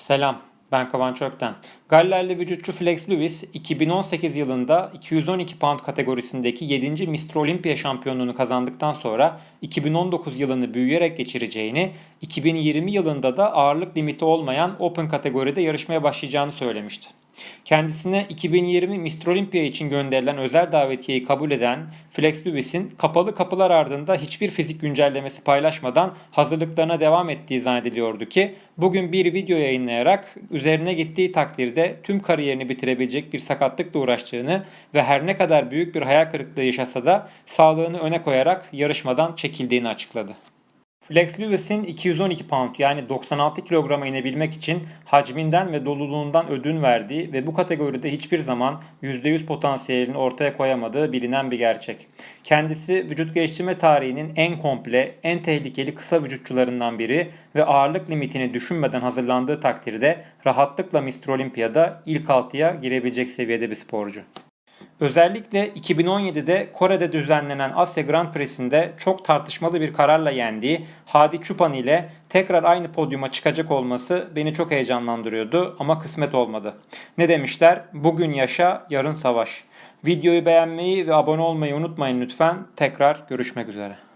Selam, ben Kıvanç Ökten. Gallerli vücutçu Flex Lewis 2018 yılında 212 pound kategorisindeki 7. Mr. Olympia şampiyonluğunu kazandıktan sonra 2019 yılını büyüyerek geçireceğini, 2020 yılında da ağırlık limiti olmayan Open kategoride yarışmaya başlayacağını söylemişti. Kendisine 2020 Mr. Olympia için gönderilen özel davetiyeyi kabul eden Flex Lewis'in kapalı kapılar ardında hiçbir fizik güncellemesi paylaşmadan hazırlıklarına devam ettiği zannediliyordu ki bugün bir video yayınlayarak üzerine gittiği takdirde tüm kariyerini bitirebilecek bir sakatlıkla uğraştığını ve her ne kadar büyük bir hayal kırıklığı yaşasa da sağlığını öne koyarak yarışmadan çekildiğini açıkladı. Flex Lewis'in 212 pound yani 96 kilograma inebilmek için hacminden ve doluluğundan ödün verdiği ve bu kategoride hiçbir zaman %100 potansiyelini ortaya koyamadığı bilinen bir gerçek. Kendisi vücut geliştirme tarihinin en komple, en tehlikeli kısa vücutçularından biri ve ağırlık limitini düşünmeden hazırlandığı takdirde rahatlıkla Mr. Olympia'da ilk 6'ya girebilecek seviyede bir sporcu. Özellikle 2017'de Kore'de düzenlenen Asya Grand Prix'sinde çok tartışmalı bir kararla yendiği Hadi Çupan ile tekrar aynı podyuma çıkacak olması beni çok heyecanlandırıyordu ama kısmet olmadı. Ne demişler? Bugün yaşa, yarın savaş. Videoyu beğenmeyi ve abone olmayı unutmayın lütfen. Tekrar görüşmek üzere.